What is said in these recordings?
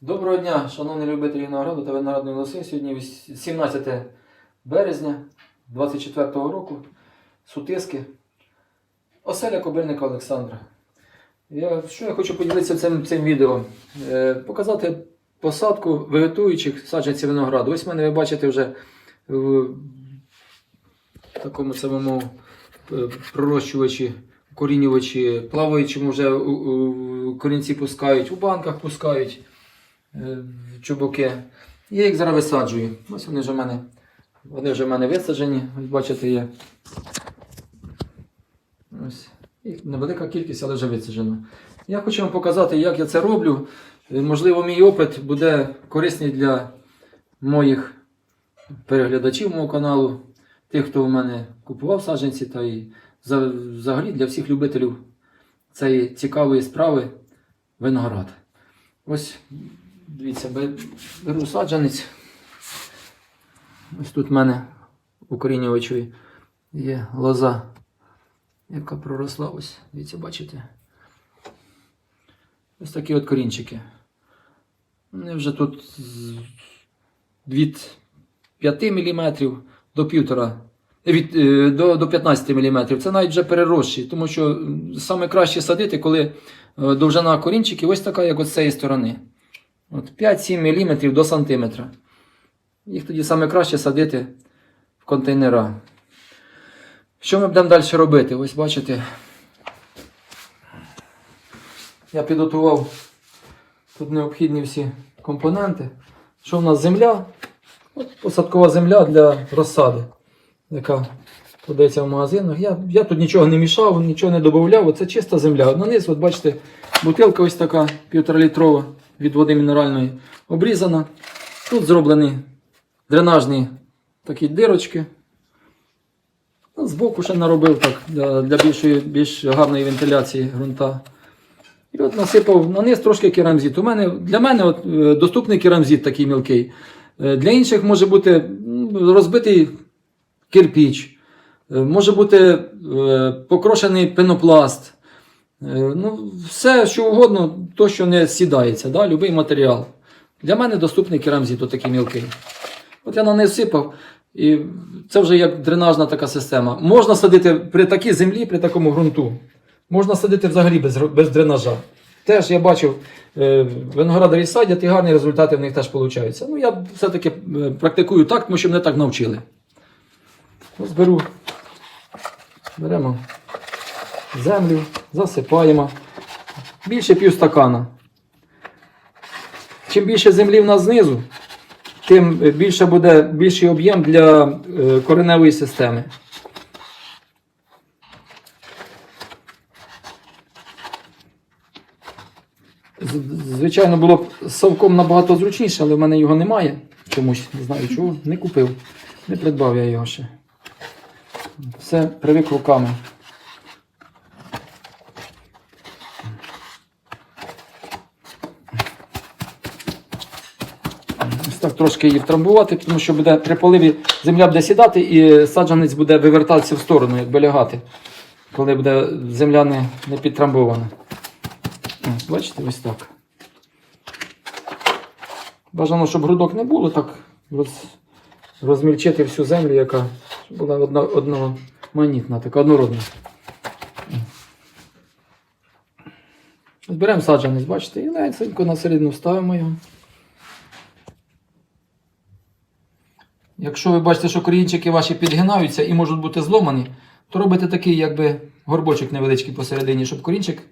Доброго дня, шановні любителі винограду та виноградної лоси. Сьогодні 17 березня 24 року. Сутиски. Оселя Кобильника Олександра. Я, що я хочу поділитися цим, цим відео? Е, показати посадку вегетуючих саджанців винограду. Ось в мене ви бачите вже в такому самому е, пророщувачі, корінювачі, плаваючому вже корінці пускають, у банках пускають чубуки. Я їх зараз висаджую. Ось вони вже в мене, вони вже в мене висаджені. Бачите, є. Ось. Їх невелика кількість, але вже висаджено. Я хочу вам показати, як я це роблю. Е, Можливо, мій опит буде корисний для моїх переглядачів мого каналу, тих, хто у мене купував саджанці, та і взагалі для всіх любителів цієї цікавої справи виноград. Ось Дивіться, беру саджанець. Ось тут в мене укорінювачої є лоза, яка проросла. Ось, дивіться, бачите? Ось такі от корінчики. Вони вже тут від 5 мм до 1,5 від, е, до, до 15 мм. Це навіть вже переросші, тому що м, саме краще садити, коли е, довжина корінчиків ось така, як от з цієї сторони. От 5-7 мм до сантиметра. Їх тоді саме краще садити в контейнера. Що ми будемо далі робити? Ось бачите. Я підготував тут необхідні всі компоненти. Що в нас земля? От посадкова земля для розсади, яка продається в магазинах. Я, я тут нічого не мішав, нічого не додавав. Це чиста земля. На низ, от бачите, бутилка ось така півтора літрова від води мінеральної обрізана. Тут зроблені дренажні такі дирочки. Ну, Збоку ще наробив так для, для більшої, більш гарної вентиляції ґрунта. І от насипав на низ трошки керамзит. У мене, для мене от, е, доступний керамзит такий мілкий. Е, Для інших може бути розбитий кирпіч, е, може бути покрошений пенопласт. Е, Ну, все, що угодно, то, що не сідається, да? будь-який матеріал. Для мене доступний керамзит, отакий мілкий. От я на неї сипав, і це вже як дренажна така система. Можна садити при такій землі, при такому ґрунту. Можна садити взагалі без, без дренажа. Теж я бачив, е, виноградарі садять і гарні результати в них теж получаються. Ну, я все-таки е, практикую так, тому що мене так навчили. Ось беру, беремо землю, засипаємо. Більше півстакана. Чим більше землі в нас знизу, тим більше буде більший об'єм для е, кореневої системи. Звичайно, було б совком набагато зручніше, але в мене його немає. Чомусь не знаю чого. Не купив. Не придбав я його ще. Все привик руками. Ось так трошки її втрамбувати, тому що буде при поливі земля буде сідати і саджанець буде вивертатися в сторону, якби лягати, коли буде земля не, не підтрамбована. Бачите, ось так. Бажано, щоб грудок не було, так роз, розмільчити всю землю, яка була одна, одноманітна, така однородна. Ось Беремо саджанець, бачите, і легенько на середину ставимо його. Якщо ви бачите, що корінчики ваші підгинаються і можуть бути зломані, то робите такий якби горбочок невеличкий посередині, щоб корінчик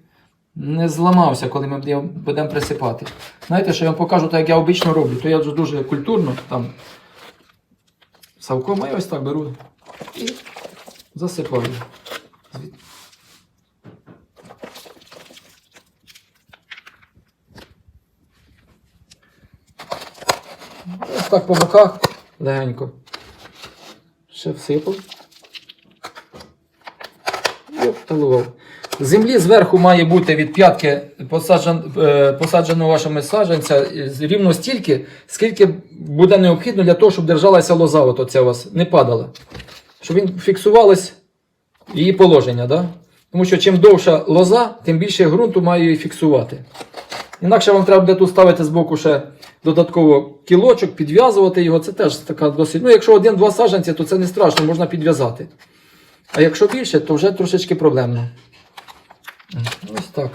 не зламався, коли ми будемо присипати. Знаєте, що я вам покажу, так як я обично роблю, то я дуже культурно там савком, а я ось так беру і засипаю. Ось так по боках легенько. Ще всипав. І обталував. Землі зверху має бути від п'ятки е, посадженого вашими саджанця рівно стільки, скільки буде необхідно для того, щоб держалася лоза, от оця у вас, не падала. Щоб він фіксувалось її положення. Да? Тому що чим довша лоза, тим більше ґрунту має її фіксувати. Інакше вам треба буде тут ставити збоку ще додатково кілочок, підв'язувати його. Це теж така досить. Ну, якщо один-два саджанці, то це не страшно, можна підв'язати. А якщо більше, то вже трошечки проблемно. Ось так.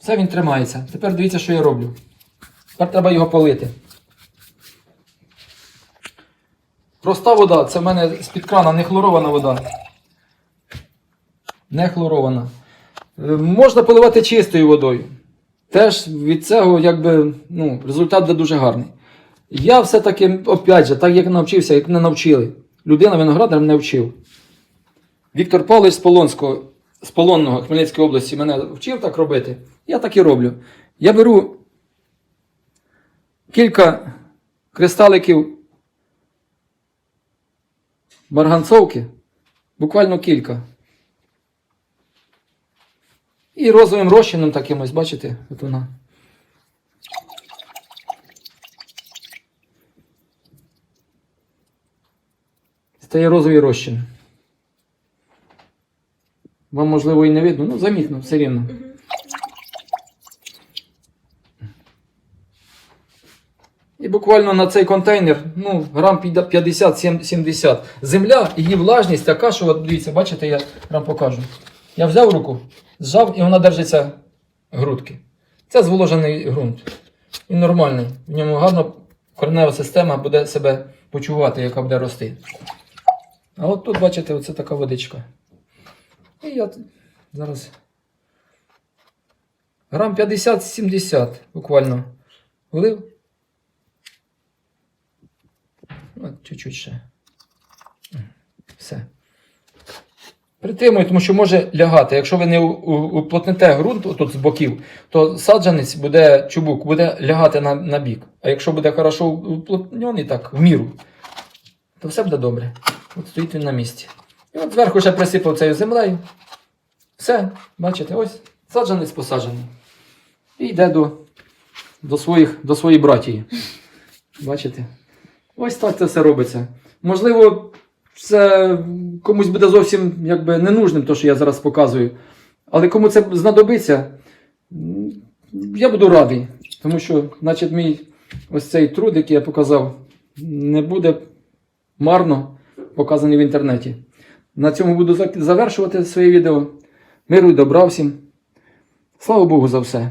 Все він тримається. Тепер дивіться, що я роблю. Тепер треба його полити. Проста вода, це в мене з-під крана не хлорована вода. Не хлорована. Е, Можна поливати чистою водою. Теж від цього якби, ну, результат буде дуже гарний. Я все-таки, опять же, так як навчився, як не навчили. Людина виноградар мене вчив. Віктор Павлович з Полонського, з Полонного Хмельницької області мене вчив так робити. Я так і роблю. Я беру кілька кристаликів марганцовки, буквально кілька. І розовим розчином таким ось, бачите, от вона. Стає розовий розчин. Вам, можливо, і не видно, ну замітно, все рівно. І буквально на цей контейнер, ну, грам 50-70. Земля, її влажність така, що, от дивіться, бачите, я вам покажу. Я взяв руку, зжав і вона держиться грудки. Це зволожений ґрунт. Він нормальний. В ньому гарно коренева система буде себе почувати, яка буде рости. А от тут, бачите, оце така водичка. І я зараз. Грам 50-70 буквально. Влив. От чуть-чуть ще. Все. Притримую, тому що може лягати. Якщо ви не уплотните ґрунт тут з боків, то саджанець буде чубук, буде лягати на, на бік. А якщо буде хорошо уплотнений, так, в міру, то все буде добре. От стоїть він на місці. І от зверху ще присипав цією землею. Все, бачите, ось саджанець посаджений. І йде до, до, своїх, до своєї братії. Бачите? Ось так це все робиться. Можливо, це комусь буде зовсім якби ненужним, то, що я зараз показую. Але кому це знадобиться, я буду радий. Тому що, значить, мій ось цей труд, який я показав, не буде марно показаний в інтернеті. На цьому буду завершувати своє відео. Миру і добра всім. Слава Богу за все.